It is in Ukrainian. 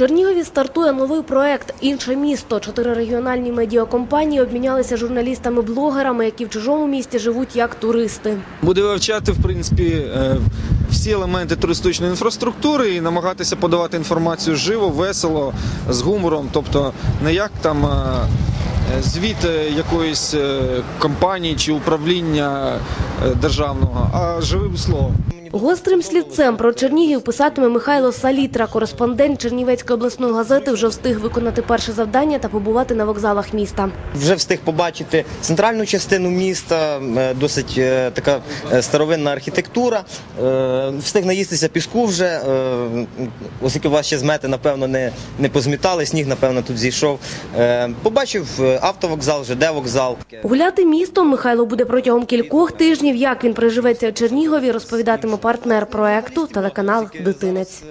Чернігові стартує новий проект Інше місто. Чотири регіональні медіакомпанії обмінялися журналістами-блогерами, які в чужому місті живуть як туристи. Буде вивчати в принципі е, всі елементи туристичної інфраструктури і намагатися подавати інформацію живо, весело, з гумором, тобто не як там. е, Звіт е, якоїсь компанії чи управління державного, а живим словом. Гострим слівцем про Чернігів писатиме Михайло Салітра. Кореспондент Чернівецької обласної газети вже встиг виконати перше завдання та побувати на вокзалах міста. Вже встиг побачити центральну частину міста, е, досить е, така е, старовинна архітектура. Встиг наїстися піску вже, оскільки вас ще змети, напевно, не, не позмітали, сніг, напевно, тут зійшов. Побачив автовокзал, ЖД вокзал. Гуляти містом Михайло буде протягом кількох тижнів. Як він приживеться у Чернігові, розповідатиме партнер проекту телеканал Дитинець.